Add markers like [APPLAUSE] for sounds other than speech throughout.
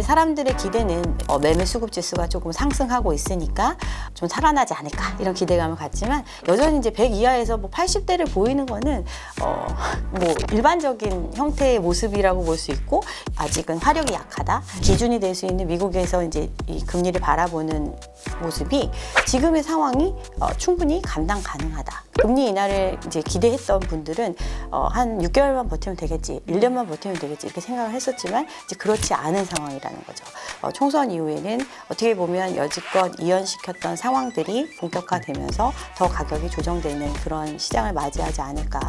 이제 사람들의 기대는 어, 매매 수급 지수가 조금 상승하고 있으니까 좀 살아나지 않을까 이런 기대감을 갖지만 여전히 이제 100 이하에서 뭐 80대를 보이는 거는 어, 뭐 일반적인 형태의 모습이라고 볼 수 있고 아직은 화력이 약하다 기준이 될 수 있는 미국에서 이제 이 금리를 바라보는 모습이 지금의 상황이 어, 충분히 감당 가능하다. 금리 인하를 이제 기대했던 분들은 어, 한 6개월만 버티면 되겠지, 1년만 버티면 되겠지 이렇게 생각을 했었지만 이제 그렇지 않은 상황이라 는 거죠. 어, 총선 이후에는 어떻게 보면 여지껏 이연시켰던 상황들이 본격화되면서 더 가격이 조정되는 그런 시장을 맞이하지 않을까.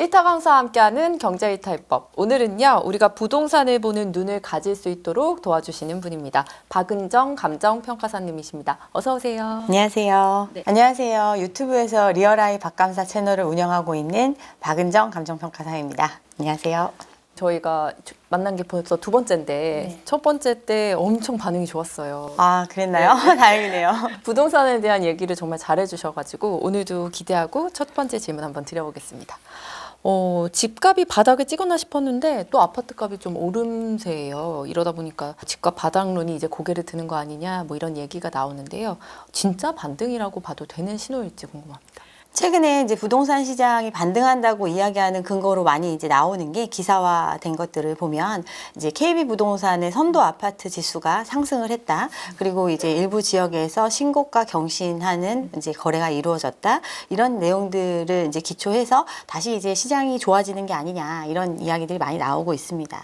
일타 강사와 함께하는 경제 일탈법. 오늘은요, 우리가 부동산을 보는 눈을 가질 수 있도록 도와주시는 분입니다. 박은정 감정평가사님이십니다. 어서 오세요. 안녕하세요. 네. 안녕하세요. 유튜브에서 리얼아이 박감사 채널을 운영하고 있는 박은정 감정평가사입니다. 안녕하세요. 저희가 주- 만난 게 벌써 두 번째인데 첫 번째 때 엄청 반응이 좋았어요. 아, 그랬나요? [LAUGHS] 다행이네요. [LAUGHS] 부동산에 대한 얘기를 정말 잘해주셔가지고 오늘도 기대하고 첫 번째 질문 한번 드려보겠습니다. 어, 집값이 바닥에 찍었나 싶었는데 또 아파트 값이 좀 오름세예요. 이러다 보니까 집값 바닥론이 이제 고개를 드는 거 아니냐 뭐 이런 얘기가 나오는데요. 진짜 반등이라고 봐도 되는 신호일지 궁금합니다. 최근에 이제 부동산 시장이 반등한다고 이야기하는 근거로 많이 이제 나오는 게 기사화된 것들을 보면 이제 KB 부동산의 선도 아파트 지수가 상승을 했다. 그리고 이제 일부 지역에서 신고가 경신하는 이제 거래가 이루어졌다. 이런 내용들을 이제 기초해서 다시 이제 시장이 좋아지는 게 아니냐 이런 이야기들이 많이 나오고 있습니다.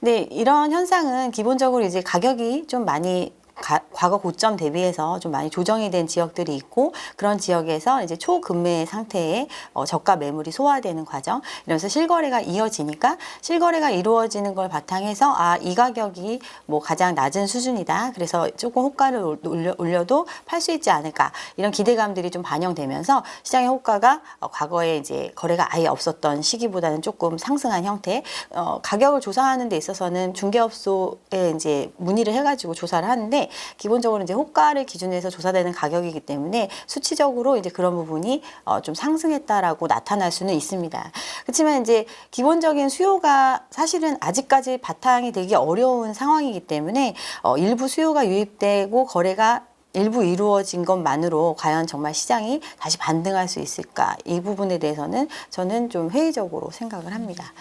근데 이런 현상은 기본적으로 이제 가격이 좀 많이 가- 과거 고점 대비해서 좀 많이 조정이 된 지역들이 있고 그런 지역에서 이제 초금매 상태의 어, 저가 매물이 소화되는 과정 이러면서 실거래가 이어지니까 실거래가 이루어지는 걸 바탕해서 아 이 가격이 뭐 가장 낮은 수준이다. 그래서 조금 호가를 올- 올려, 올려도 팔 수 있지 않을까. 이런 기대감들이 좀 반영되면서 시장의 호가가 어, 과거에 이제 거래가 아예 없었던 시기보다는 조금 상승한 형태 어, 가격을 조사하는 데 있어서는 중개업소에 이제 문의를 해가지고 조사를 하는데 기본적으로 이제 호가를 기준해서 조사되는 가격이기 때문에 수치적으로 이제 그런 부분이 어, 좀 상승했다라고 나타날 수는 있습니다. 그렇지만 이제 기본적인 수요가 사실은 아직까지 바탕이 되기 어려운 상황이기 때문에 어, 일부 수요가 유입되고 거래가 일부 이루어진 것만으로 과연 정말 시장이 다시 반등할 수 있을까 이 부분에 대해서는 저는 좀 회의적으로 생각을 합니다.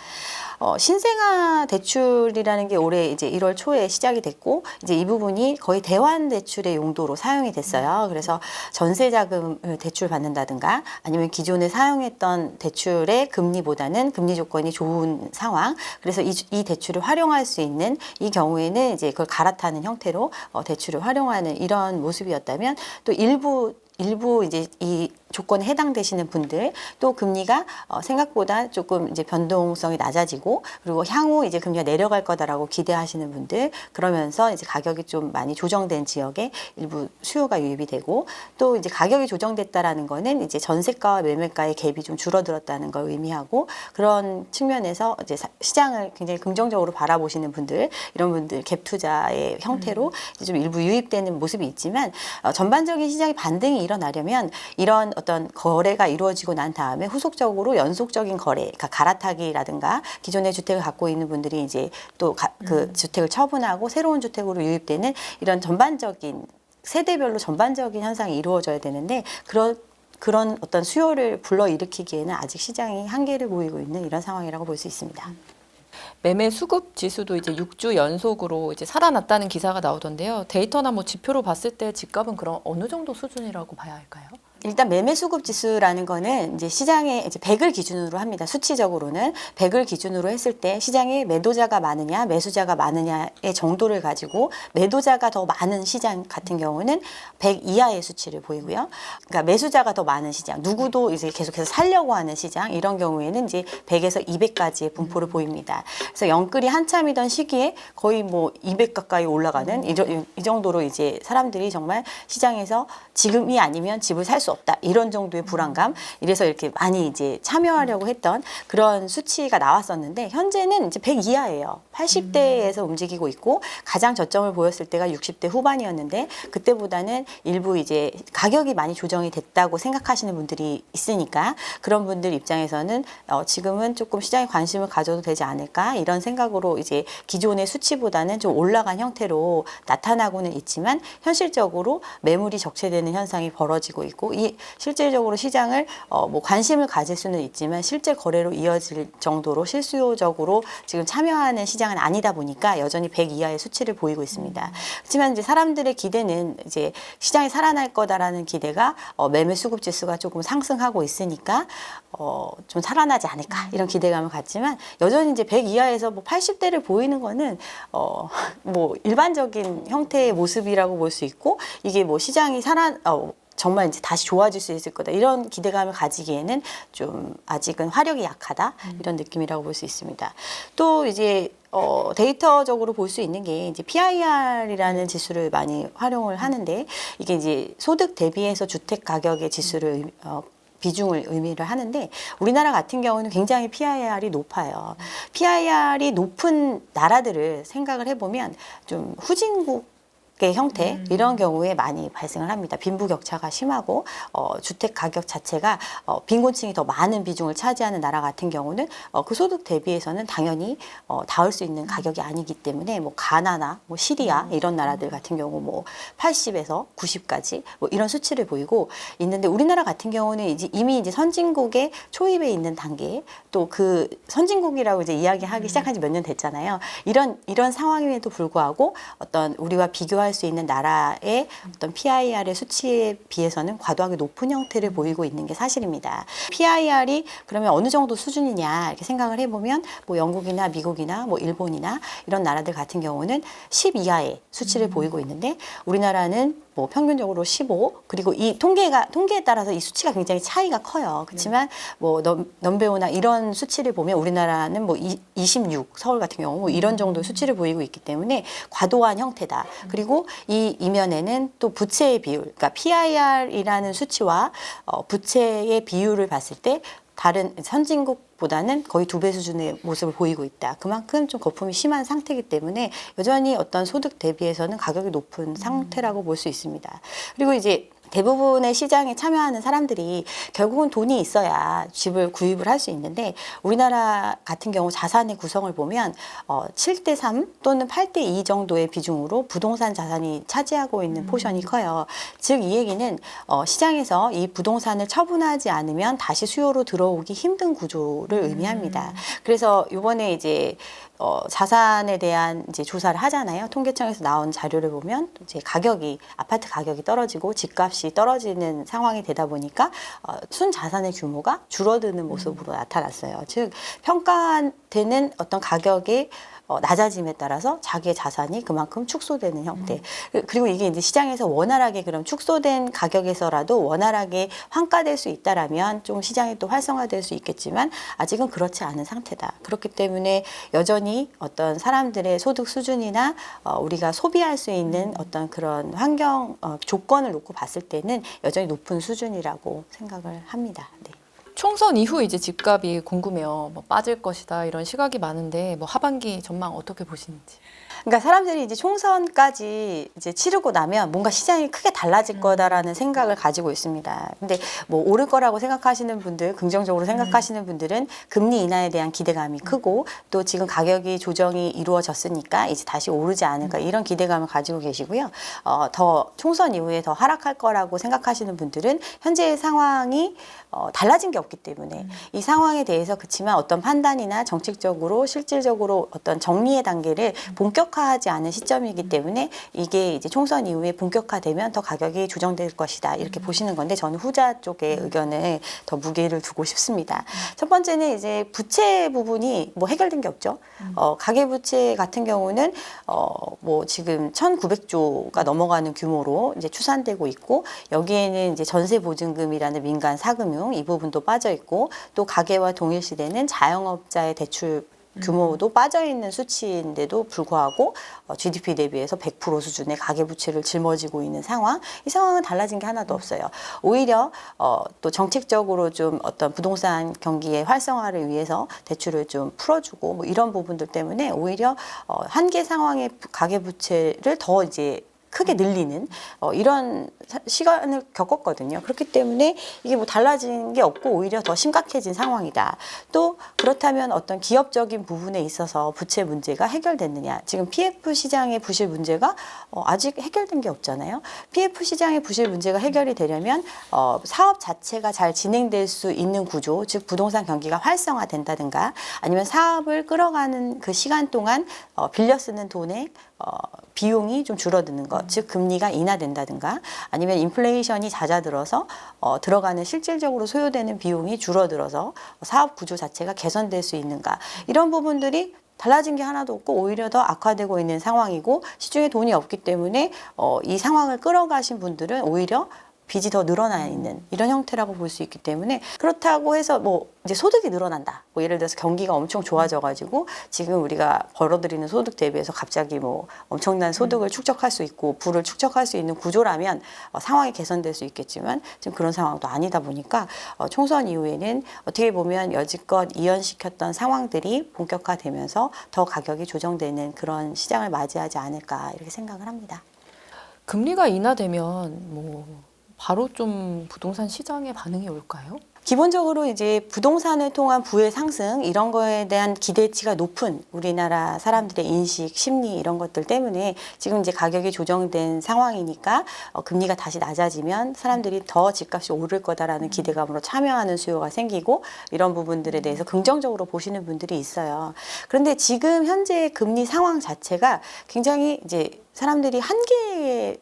어, 신생아 대출이라는 게 올해 이제 1월 초에 시작이 됐고 이제 이 부분이 거의 대환 대출의 용도로 사용이 됐어요. 그래서 전세 자금을 대출 받는다든가 아니면 기존에 사용했던 대출의 금리보다는 금리 조건이 좋은 상황. 그래서 이, 이 대출을 활용할 수 있는 이 경우에는 이제 그걸 갈아타는 형태로 어, 대출을 활용하는 이런 모습이었다면 또 일부 일부 이제 이 조건에 해당되시는 분들 또 금리가 어, 생각보다 조금 이제 변동성이 낮아지고 그리고 향후 이제 금리가 내려갈 거다라고 기대하시는 분들 그러면서 이제 가격이 좀 많이 조정된 지역에 일부 수요가 유입이 되고 또 이제 가격이 조정됐다라는 거는 이제 전세가와 매매가의 갭이 좀 줄어들었다는 걸 의미하고 그런 측면에서 이제 사- 시장을 굉장히 긍정적으로 바라보시는 분들 이런 분들 갭 투자의 형태로 이제 좀 일부 유입되는 모습이 있지만 어, 전반적인 시장의 반등이 일어나려면 이런 어떤 거래가 이루어지고 난 다음에 후속적으로 연속적인 거래, 그러니까 갈아타기라든가 기존의 주택을 갖고 있는 분들이 이제 또 그 주택을 처분하고 새로운 주택으로 유입되는 이런 전반적인 세대별로 전반적인 현상이 이루어져야 되는데 그런 그런 어떤 수요를 불러일으키기에는 아직 시장이 한계를 보이고 있는 이런 상황이라고 볼 수 있습니다. 매매 수급 지수도 이제 6주 연속으로 이제 살아났다는 기사가 나오던데요. 데이터나 뭐 지표로 봤을 때 집값은 그럼 어느 정도 수준이라고 봐야 할까요? 일단 매매 수급 지수라는 거는 이제 시장에 이제 100을 기준으로 합니다. 수치적으로는 100을 기준으로 했을 때 시장에 매도자가 많으냐, 매수자가 많으냐의 정도를 가지고 매도자가 더 많은 시장 같은 경우는 100 이하의 수치를 보이고요. 그러니까 매수자가 더 많은 시장, 누구도 이제 계속해서 살려고 하는 시장 이런 경우에는 이제 100에서 200까지의 분포를 보입니다. 그래서 영끌이 한참이던 시기에 거의 뭐 200 가까이 올라가는 이, 정- 이 정도로 이제 사람들이 정말 시장에서 지금이 아니면 집을 살수 수 없다 이런 정도의 불안감 이래서 이렇게 많이 이제 참여하려고 했던 그런 수치가 나왔었는데 현재는 이제 100 이하예요. 80대에서 움직이고 있고 가장 저점을 보였을 때가 60대 후반이었는데 그때보다는 일부 이제 가격이 많이 조정이 됐다고 생각하시는 분들이 있으니까 그런 분들 입장에서는 어, 지금은 조금 시장에 관심을 가져도 되지 않을까 이런 생각으로 이제 기존의 수치보다는 좀 올라간 형태로 나타나고는 있지만 현실적으로 매물이 적체되는 현상이 벌어지고 있고 이 실질적으로 시장을 어, 뭐 관심을 가질 수는 있지만 실제 거래로 이어질 정도로 실수요적으로 지금 참여하는 시장은 아니다 보니까 여전히 100 이하의 수치를 보이고 있습니다. 그렇지만 이제 사람들의 기대는 이제 시장이 살아날 거다라는 기대가 어, 매매 수급 지수가 조금 상승하고 있으니까 어, 좀 살아나지 않을까 이런 기대감을 갖지만 여전히 이제 100 이하에서 뭐 80대를 보이는 거는 어, 뭐 일반적인 형태의 모습이라고 볼 수 있고 이게 뭐 시장이 살아 어, 정말 이제 다시 좋아질 수 있을 거다. 이런 기대감을 가지기에는 좀 아직은 화력이 약하다. 이런 느낌이라고 볼 수 있습니다. 또 이제 어, 데이터적으로 볼 수 있는 게 이제 PIR이라는 지수를 많이 활용을 하는데 이게 이제 소득 대비해서 주택 가격의 지수를 의- 어, 비중을 의미를 하는데 우리나라 같은 경우는 굉장히 PIR이 높아요. PIR이 높은 나라들을 생각을 해보면 좀 후진국 의 형태 이런 경우에 많이 발생을 합니다. 빈부격차가 심하고 어, 주택 가격 자체가 어, 빈곤층이 더 많은 비중을 차지하는 나라 같은 경우는 어, 그 소득 대비해서는 당연히 어, 닿을 수 있는 가격이 아니기 때문에 뭐 가나나 뭐 시리아 이런 나라들 같은 경우 뭐 80에서 90까지 뭐 이런 수치를 보이고 있는데 우리나라 같은 경우는 이제 이미 이제 선진국의 초입에 있는 단계 또 그 선진국이라고 이제 이야기하기 시작한 지 몇 년 됐잖아요. 이런 이런 상황임에도 불구하고 어떤 우리와 비교할 수 있는 나라의 어떤 PIR의 수치에 비해서는 과도하게 높은 형태를 보이고 있는 게 사실입니다. PIR이 그러면 어느 정도 수준이냐 이렇게 생각을 해보면 뭐 영국이나 미국이나 뭐 일본이나 이런 나라들 같은 경우는 10 이하의 수치를 보이고 있는데 우리나라는 뭐 평균적으로 15 그리고 이 통계가 통계에 따라서 이 수치가 굉장히 차이가 커요. 그렇지만 뭐 넘, 넘배우나 이런 수치를 보면 우리나라는 뭐 이, 26 서울 같은 경우 뭐 이런 정도의 수치를 보이고 있기 때문에 과도한 형태다. 그리고 이 이면에는 또 부채의 비율, 그러니까 PIR이라는 수치와 어, 부채의 비율을 봤을 때 다른 선진국보다는 거의 두 배 수준의 모습을 보이고 있다. 그만큼 좀 거품이 심한 상태이기 때문에 여전히 어떤 소득 대비해서는 가격이 높은 상태라고 볼 수 있습니다. 그리고 이제 대부분의 시장에 참여하는 사람들이 결국은 돈이 있어야 집을 구입을 할 수 있는데 우리나라 같은 경우 자산의 구성을 보면 어, 7대 3 또는 8대 2 정도의 비중으로 부동산 자산이 차지하고 있는 포션이 커요. 즉 이 얘기는 어, 시장에서 이 부동산을 처분하지 않으면 다시 수요로 들어오기 힘든 구조를 의미합니다. 그래서 이번에 이제 어, 자산에 대한 이제 조사를 하잖아요. 통계청에서 나온 자료를 보면 이제 가격이 아파트 가격이 떨어지고 집값이 떨어지는 상황이 되다 보니까 어, 순 자산의 규모가 줄어드는 모습으로 나타났어요. 즉 평가되는 어떤 가격이 어, 낮아짐에 따라서 자기의 자산이 그만큼 축소되는 형태. 그- 그리고 이게 이제 시장에서 원활하게 그럼 축소된 가격에서라도 원활하게 환가될 수 있다라면 좀 시장이 또 활성화될 수 있겠지만 아직은 그렇지 않은 상태다. 그렇기 때문에 여전히 어떤 사람들의 소득 수준이나 어, 우리가 소비할 수 있는 어떤 그런 환경 어, 조건을 놓고 봤을 때는 여전히 높은 수준이라고 생각을 합니다. 네. 총선 이후 이제 집값이 궁금해요. 뭐 빠질 것이다 이런 시각이 많은데 뭐 하반기 전망 어떻게 보시는지. 그러니까 사람들이 이제 총선까지 이제 치르고 나면 뭔가 시장이 크게 달라질 거다라는 생각을 가지고 있습니다. 근데 뭐 오를 거라고 생각하시는 분들, 긍정적으로 생각하시는 분들은 금리 인하에 대한 기대감이 크고 또 지금 가격이 조정이 이루어졌으니까 이제 다시 오르지 않을까 이런 기대감을 가지고 계시고요. 어, 더 총선 이후에 더 하락할 거라고 생각하시는 분들은 현재의 상황이 어, 달라진 게 없기 때문에 이 상황에 대해서 그치만 어떤 판단이나 정책적으로 실질적으로 어떤 정리의 단계를 본격 화하지 않은 시점이기 때문에 이게 이제 총선 이후에 본격화되면 더 가격이 조정될 것이다 이렇게 보시는 건데 저는 후자 쪽의 의견에 더 무게를 두고 싶습니다. 첫 번째는 이제 부채 부분이 뭐 해결된 게 없죠. 어, 가계부채 같은 경우는 어, 뭐 지금 1,900조가 넘어가는 규모로 이제 추산되고 있고 여기에는 이제 전세 보증금이라는 민간 사금융 이 부분도 빠져 있고 또 가계와 동일시되는 자영업자의 대출 규모도 빠져 있는 수치인데도 불구하고 어, GDP 대비해서 100% 수준의 가계 부채를 짊어지고 있는 상황. 이 상황은 달라진 게 하나도 없어요. 오히려 어, 또 정책적으로 좀 어떤 부동산 경기의 활성화를 위해서 대출을 좀 풀어주고 뭐 이런 부분들 때문에 오히려 어, 한계 상황의 가계 부채를 더 이제 크게 늘리는 어, 이런 사- 시간을 겪었거든요. 그렇기 때문에 이게 뭐 달라진 게 없고 오히려 더 심각해진 상황이다. 또 그렇다면 어떤 기업적인 부분에 있어서 부채 문제가 해결됐느냐? 지금 PF 시장의 부실 문제가 어, 아직 해결된 게 없잖아요. PF 시장의 부실 문제가 해결이 되려면 어, 사업 자체가 잘 진행될 수 있는 구조, 즉 부동산 경기가 활성화된다든가 아니면 사업을 끌어가는 그 시간 동안 어, 빌려 쓰는 돈의 어, 비용이 좀 줄어드는 것, 즉 금리가 인하된다든가 아니면 인플레이션이 잦아들어서 어, 들어가는 실질적으로 소요되는 비용이 줄어들어서 사업 구조 자체가 개선될 수 있는가. 이런 부분들이 달라진 게 하나도 없고 오히려 더 악화되고 있는 상황이고 시중에 돈이 없기 때문에 어, 이 상황을 끌어가신 분들은 오히려 빚이 더 늘어나 있는 이런 형태라고 볼 수 있기 때문에 그렇다고 해서 뭐 이제 소득이 늘어난다. 뭐 예를 들어서 경기가 엄청 좋아져 가지고 지금 우리가 벌어들이는 소득 대비해서 갑자기 뭐 엄청난 소득을 축적할 수 있고 부를 축적할 수 있는 구조라면 어, 상황이 개선될 수 있겠지만 지금 그런 상황도 아니다 보니까 어, 총선 이후에는 어떻게 보면 여지껏 이연시켰던 상황들이 본격화되면서 더 가격이 조정되는 그런 시장을 맞이하지 않을까 이렇게 생각을 합니다. 금리가 인하되면 뭐 바로 좀 부동산 시장에 반응이 올까요? 기본적으로 이제 부동산을 통한 부의 상승 이런 거에 대한 기대치가 높은 우리나라 사람들의 인식, 심리 이런 것들 때문에 지금 이제 가격이 조정된 상황이니까 어, 금리가 다시 낮아지면 사람들이 더 집값이 오를 거다라는 기대감으로 참여하는 수요가 생기고 이런 부분들에 대해서 긍정적으로 보시는 분들이 있어요. 그런데 지금 현재 금리 상황 자체가 굉장히 이제 사람들이 한계에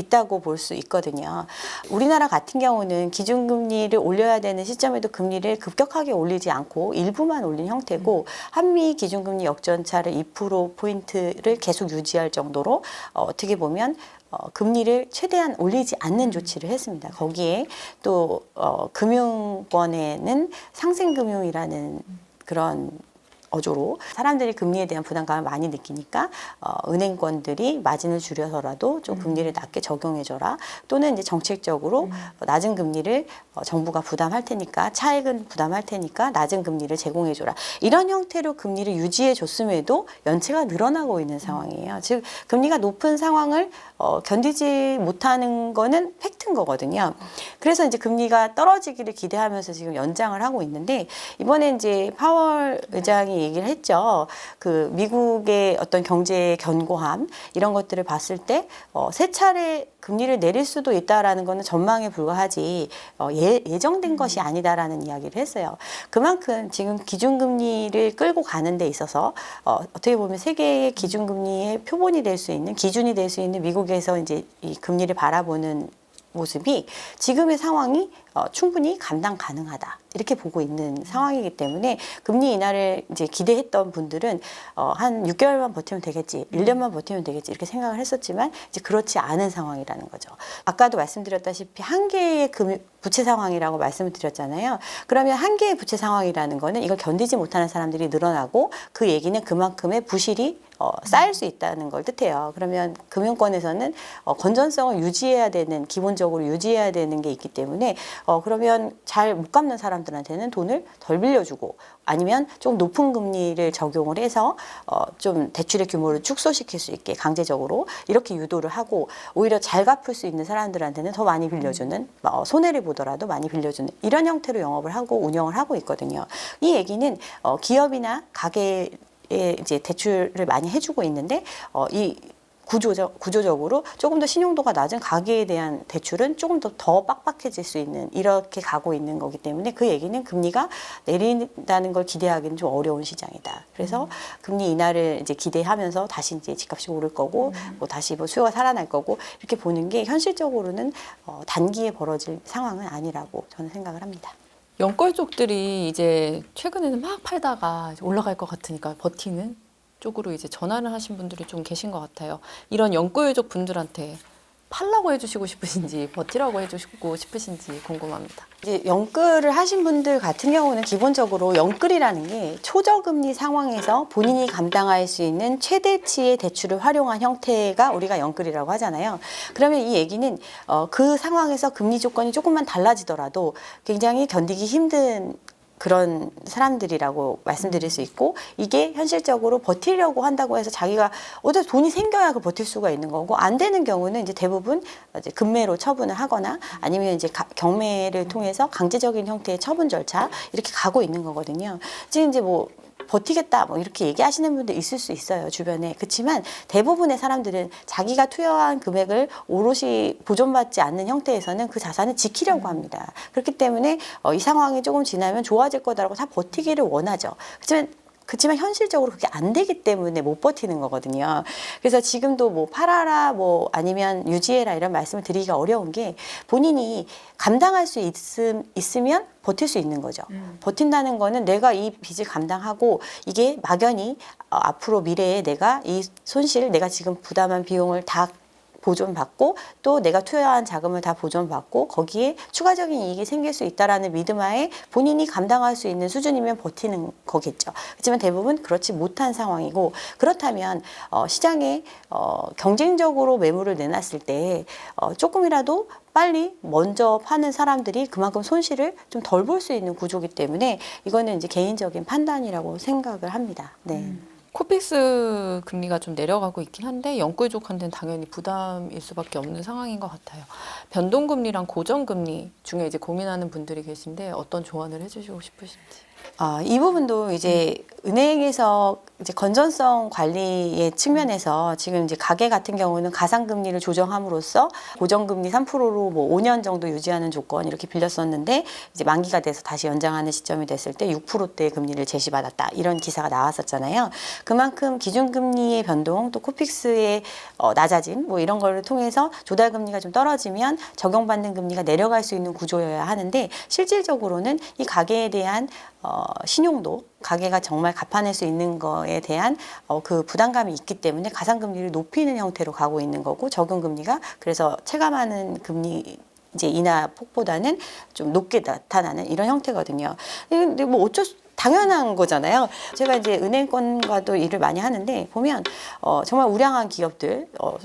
있다고 볼 수 있거든요. 우리나라 같은 경우는 기준금리를 올려야 되는 시점에도 금리를 급격하게 올리지 않고 일부만 올린 형태고 한미 기준금리 역전차를 2% 포인트를 계속 유지할 정도로 어, 어떻게 보면 어, 금리를 최대한 올리지 않는 조치를 했습니다. 거기에 또 어, 금융권에는 상생금융이라는 그런 어조로 사람들이 금리에 대한 부담감을 많이 느끼니까 어, 은행권들이 마진을 줄여서라도 좀 금리를 낮게 적용해줘라. 또는 이제 정책적으로 어, 낮은 금리를 어, 정부가 부담할 테니까 차액은 부담할 테니까 낮은 금리를 제공해줘라. 이런 형태로 금리를 유지해 줬음에도 연체가 늘어나고 있는 상황이에요. 즉 금리가 높은 상황을 어, 견디지 못하는 거는 팩트인 거거든요. 그래서 이제 금리가 떨어지기를 기대하면서 지금 연장을 하고 있는데 이번에 이제 파월 의장이 얘기를 했죠. 그 미국의 어떤 경제의 견고함 이런 것들을 봤을 때 어, 세 차례 금리를 내릴 수도 있다라는 거는 전망에 불과하지 어, 예, 예정된 것이 아니다라는 이야기를 했어요. 그만큼 지금 기준금리를 끌고 가는 데 있어서 어, 어떻게 보면 세계의 기준금리의 표본이 될 수 있는 기준이 될 수 있는 미국에서 이제 이 금리를 바라보는 모습이 지금의 상황이 어, 충분히 감당 가능하다 이렇게 보고 있는 상황이기 때문에 금리 인하를 이제 기대했던 분들은 어, 한 6개월만 버티면 되겠지, 1년만 버티면 되겠지 이렇게 생각을 했었지만 이제 그렇지 않은 상황이라는 거죠. 아까도 말씀드렸다시피 한 개의 금 부채 상황이라고 말씀을 드렸잖아요. 그러면 한 개의 부채 상황이라는 거는 이걸 견디지 못하는 사람들이 늘어나고 그 얘기는 그만큼의 부실이 어, 쌓일 수 있다는 걸 뜻해요. 그러면 금융권에서는 어, 건전성을 유지해야 되는 기본적으로 유지해야 되는 게 있기 때문에 어, 그러면 잘 못 갚는 사람들한테는 돈을 덜 빌려주고 아니면 좀 높은 금리를 적용을 해서 어, 좀 대출의 규모를 축소시킬 수 있게 강제적으로 이렇게 유도를 하고 오히려 잘 갚을 수 있는 사람들한테는 더 많이 빌려주는 어, 손해를 보더라도 많이 빌려주는 이런 형태로 영업을 하고 운영을 하고 있거든요. 이 얘기는 어, 기업이나 가게 에 이제 대출을 많이 해주고 있는데 어, 이 구조적 구조적으로 조금 더 신용도가 낮은 가계에 대한 대출은 조금 더 더 빡빡해질 수 있는 이렇게 가고 있는 거기 때문에 그 얘기는 금리가 내린다는 걸 기대하기는 좀 어려운 시장이다. 그래서 금리 인하를 이제 기대하면서 다시 이제 집값이 오를 거고 뭐 다시 뭐 수요가 살아날 거고 이렇게 보는 게 현실적으로는 어, 단기에 벌어질 상황은 아니라고 저는 생각을 합니다. 연골족들이 이제 최근에는 막 팔다가 올라갈 것 같으니까 버티는 쪽으로 이제 전환을 하신 분들이 좀 계신 것 같아요. 이런 연골족 분들한테 팔라고 해주시고 싶으신지 버티라고 해주시고 싶으신지 궁금합니다. 이제 영끌을 하신 분들 같은 경우는 기본적으로 영끌이라는 게 초저금리 상황에서 본인이 감당할 수 있는 최대치의 대출을 활용한 형태가 우리가 영끌이라고 하잖아요. 그러면 이 얘기는 어, 그 상황에서 금리 조건이 조금만 달라지더라도 굉장히 견디기 힘든 그런 사람들이라고 말씀드릴 수 있고 이게 현실적으로 버티려고 한다고 해서 자기가 어디 돈이 생겨야 그 버틸 수가 있는 거고 안 되는 경우는 이제 대부분 이제 금매로 처분을 하거나 아니면 이제 가- 경매를 통해서 강제적인 형태의 처분 절차 이렇게 가고 있는 거거든요. 지금 이제 뭐 버티겠다 뭐 이렇게 얘기하시는 분들 있을 수 있어요 주변에. 그렇지만 대부분의 사람들은 자기가 투여한 금액을 오롯이 보존받지 않는 형태에서는 그 자산을 지키려고 합니다. 그렇기 때문에 어, 이 상황이 조금 지나면 좋아질 거다라고 다 버티기를 원하죠. 그렇지만 그렇지만 현실적으로 그게 안 되기 때문에 못 버티는 거거든요. 그래서 지금도 뭐 팔아라 뭐 아니면 유지해라 이런 말씀을 드리기가 어려운 게 본인이 감당할 수 있음, 있으면 버틸 수 있는 거죠. 버틴다는 거는 내가 이 빚을 감당하고 이게 막연히 어, 앞으로 미래에 내가 이 손실, 내가 지금 부담한 비용을 다 보존받고 또 내가 투여한 자금을 다 보존받고 거기에 추가적인 이익이 생길 수 있다라는 믿음하에 본인이 감당할 수 있는 수준이면 버티는 거겠죠. 그렇지만 대부분 그렇지 못한 상황이고 그렇다면 어, 시장에 어, 경쟁적으로 매물을 내놨을 때 어, 조금이라도 빨리 먼저 파는 사람들이 그만큼 손실을 좀 덜 볼 수 있는 구조기 때문에 이거는 이제 개인적인 판단이라고 생각을 합니다. 네. 코픽스 금리가 좀 내려가고 있긴 한데 영끌족한테는 당연히 부담일 수밖에 없는 상황인 것 같아요. 변동금리랑 고정금리 중에 이제 고민하는 분들이 계신데 어떤 조언을 해주시고 싶으신지. 아, 이 부분도 이제 은행에서 이제 건전성 관리의 측면에서 지금 이제 가계 같은 경우는 가상금리를 조정함으로써 고정금리 3%로 뭐 5년 정도 유지하는 조건 이렇게 빌렸었는데 이제 만기가 돼서 다시 연장하는 시점이 됐을 때 6%대 금리를 제시받았다 이런 기사가 나왔었잖아요. 그만큼 기준금리의 변동 또 코픽스의 어, 낮아짐 뭐 이런 거를 통해서 조달금리가 좀 떨어지면 적용받는 금리가 내려갈 수 있는 구조여야 하는데 실질적으로는 이 가계에 대한 어, 신용도 가계가 정말 갚아낼 수 있는 거에 대한 어, 그 부담감이 있기 때문에 가상금리를 높이는 형태로 가고 있는 거고 적용금리가 그래서 체감하는 금리 이제 인하 폭보다는 좀 높게 나타나는 이런 형태거든요. 근데 뭐 어쩔 수 당연한 거잖아요. 제가 이제 은행권과도 일을 많이 하는데 보면 어, 정말 우량한 기업들 어,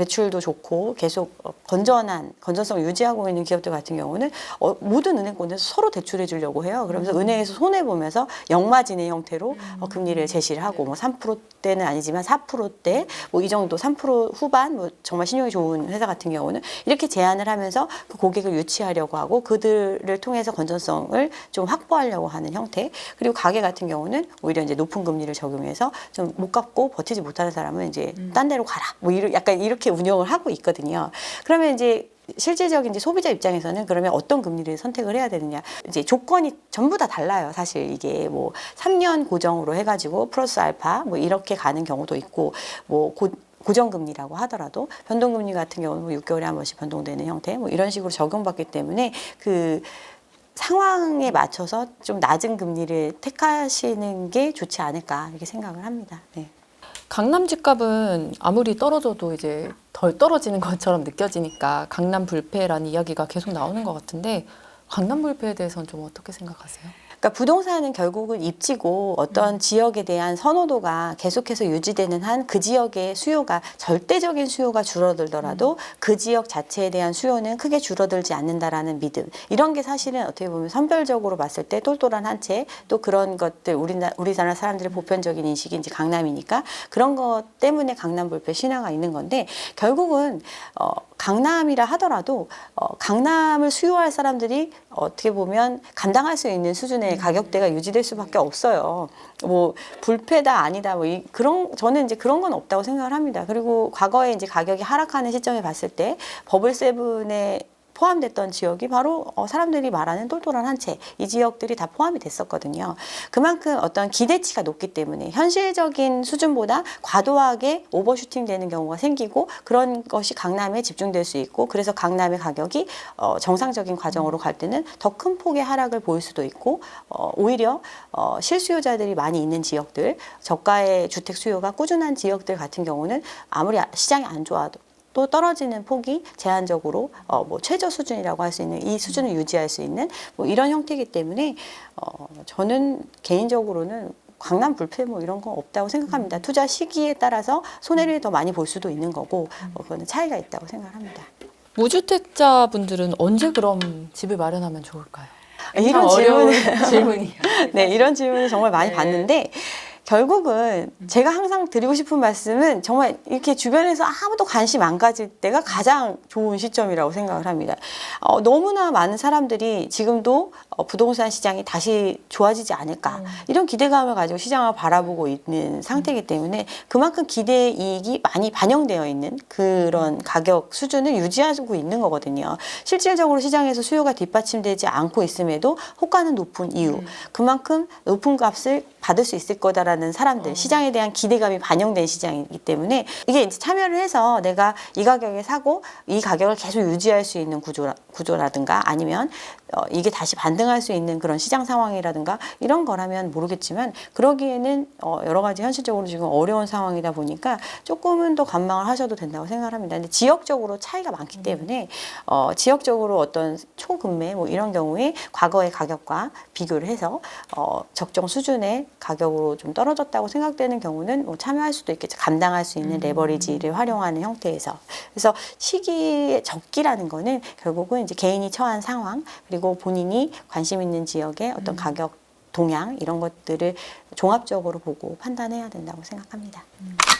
매출도 좋고 계속 어, 건전한 건전성 유지하고 있는 기업들 같은 경우는 어, 모든 은행권에서 서로 대출해 주려고 해요. 그러면서 은행에서 손해 보면서 역마진의 형태로 어, 금리를 제시를 하고 뭐 3%대는 아니지만 4%대 뭐 이 정도 3% 후반 뭐 정말 신용이 좋은 회사 같은 경우는 이렇게 제안을 하면서 그 고객을 유치하려고 하고 그들을 통해서 건전성을 좀 확보하려고 하는 형태. 그리고 가게 같은 경우는 오히려 이제 높은 금리를 적용해서 좀 못 갚고 버티지 못하는 사람은 이제 딴 데로 가라. 뭐 이런 약간 이렇게 운영을 하고 있거든요. 그러면 이제 실질적인 이제 소비자 입장에서는 그러면 어떤 금리를 선택을 해야 되느냐. 이제 조건이 전부 다 달라요. 사실 이게 뭐 3년 고정으로 해가지고 플러스 알파 뭐 이렇게 가는 경우도 있고 뭐 고, 고정금리라고 하더라도 변동금리 같은 경우는 뭐 6개월에 한 번씩 변동되는 형태 뭐 이런 식으로 적용받기 때문에 그 상황에 맞춰서 좀 낮은 금리를 택하시는 게 좋지 않을까 이렇게 생각을 합니다. 네. 강남 집값은 아무리 떨어져도 이제 덜 떨어지는 [LAUGHS] 것처럼 느껴지니까 강남 불패라는 이야기가 계속 나오는 것 같은데 강남 불패에 대해서는 좀 어떻게 생각하세요? 그러니까 부동산은 결국은 입지고 어떤 지역에 대한 선호도가 계속해서 유지되는 한 그 지역의 수요가 절대적인 수요가 줄어들더라도 그 지역 자체에 대한 수요는 크게 줄어들지 않는다라는 믿음. 이런 게 사실은 어떻게 보면 선별적으로 봤을 때 똘똘한 한 채 또 그런 것들 우리나 우리나라 사람들의 보편적인 인식이 이제 강남이니까 그런 것 때문에 강남 불패 신화가 있는 건데 결국은 어, 강남이라 하더라도 어, 강남을 수요할 사람들이 어떻게 보면 감당할 수 있는 수준의 가격대가 유지될 수밖에 없어요. 뭐 불패다 아니다 뭐 이, 그런 저는 이제 그런 건 없다고 생각을 합니다. 그리고 과거에 이제 가격이 하락하는 시점에 봤을 때 버블 세븐에 포함됐던 지역이 바로 어, 사람들이 말하는 똘똘한 한 채 이 지역들이 다 포함이 됐었거든요. 그만큼 어떤 기대치가 높기 때문에 현실적인 수준보다 과도하게 오버슈팅 되는 경우가 생기고 그런 것이 강남에 집중될 수 있고 그래서 강남의 가격이 어, 정상적인 과정으로 갈 때는 더 큰 폭의 하락을 보일 수도 있고 어, 오히려 어, 실수요자들이 많이 있는 지역들 저가의 주택 수요가 꾸준한 지역들 같은 경우는 아무리 아- 시장이 안 좋아도 또 떨어지는 폭이 제한적으로 어, 뭐 최저 수준이라고 할 수 있는 이 수준을 유지할 수 있는 뭐 이런 형태이기 때문에 어, 저는 개인적으로는 강남 불패 뭐 이런 건 없다고 생각합니다. 투자 시기에 따라서 손해를 더 많이 볼 수도 있는 거고 어, 그거는 차이가 있다고 생각합니다. 무주택자분들은 언제 그럼 집을 마련하면 좋을까요? 이런 참 어려운 질문을 [LAUGHS] 질문이에요. [LAUGHS] 네, 이런 질문을 정말 많이 네. 받는데 결국은 제가 항상 드리고 싶은 말씀은 정말 이렇게 주변에서 아무도 관심 안 가질 때가 가장 좋은 시점이라고 생각을 합니다. 어, 너무나 많은 사람들이 지금도 어, 부동산 시장이 다시 좋아지지 않을까. 이런 기대감을 가지고 시장을 바라보고 있는 상태이기 때문에 그만큼 기대 이익이 많이 반영되어 있는 그런 가격 수준을 유지하고 있는 거거든요. 실질적으로 시장에서 수요가 뒷받침되지 않고 있음에도 호가는 높은 이유. 그만큼 높은 값을 받을 수 있을 거다라는 사람들 시장에 대한 기대감이 반영된 시장이기 때문에 이게 이제 참여를 해서 내가 이 가격에 사고 이 가격을 계속 유지할 수 있는 구조라, 구조라든가 아니면 어, 이게 다시 반등할 수 있는 그런 시장 상황이라든가 이런 거라면 모르겠지만 그러기에는 어, 여러 가지 현실적으로 지금 어려운 상황이다 보니까 조금은 더 관망을 하셔도 된다고 생각합니다. 근데 지역적으로 차이가 많기 때문에 어, 지역적으로 어떤 초금매 뭐 이런 경우에 과거의 가격과 비교를 해서 어, 적정 수준의 가격으로 좀 떨어 졌다고 생각되는 경우는 뭐 참여할 수도 있겠죠. 감당할 수 있는 레버리지를 활용하는 형태에서. 그래서 시기의 적기라는 거는 결국은 이제 개인이 처한 상황 그리고 본인이 관심 있는 지역의 어떤 가격 동향 이런 것들을 종합적으로 보고 판단해야 된다고 생각합니다.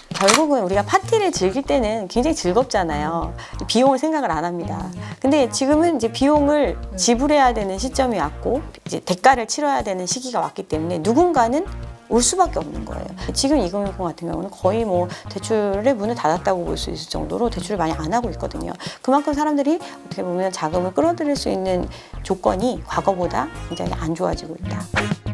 결국은 우리가 파티를 즐길 때는 굉장히 즐겁잖아요. 비용을 생각을 안 합니다. 근데 지금은 이제 비용을 지불해야 되는 시점이 왔고 이제 대가를 치러야 되는 시기가 왔기 때문에 누군가는 올 수밖에 없는 거예요. 지금 2060 같은 경우는 거의 뭐 대출의 문을 닫았다고 볼 수 있을 정도로 대출을 많이 안 하고 있거든요. 그만큼 사람들이 어떻게 보면 자금을 끌어들일 수 있는 조건이 과거보다 굉장히 안 좋아지고 있다.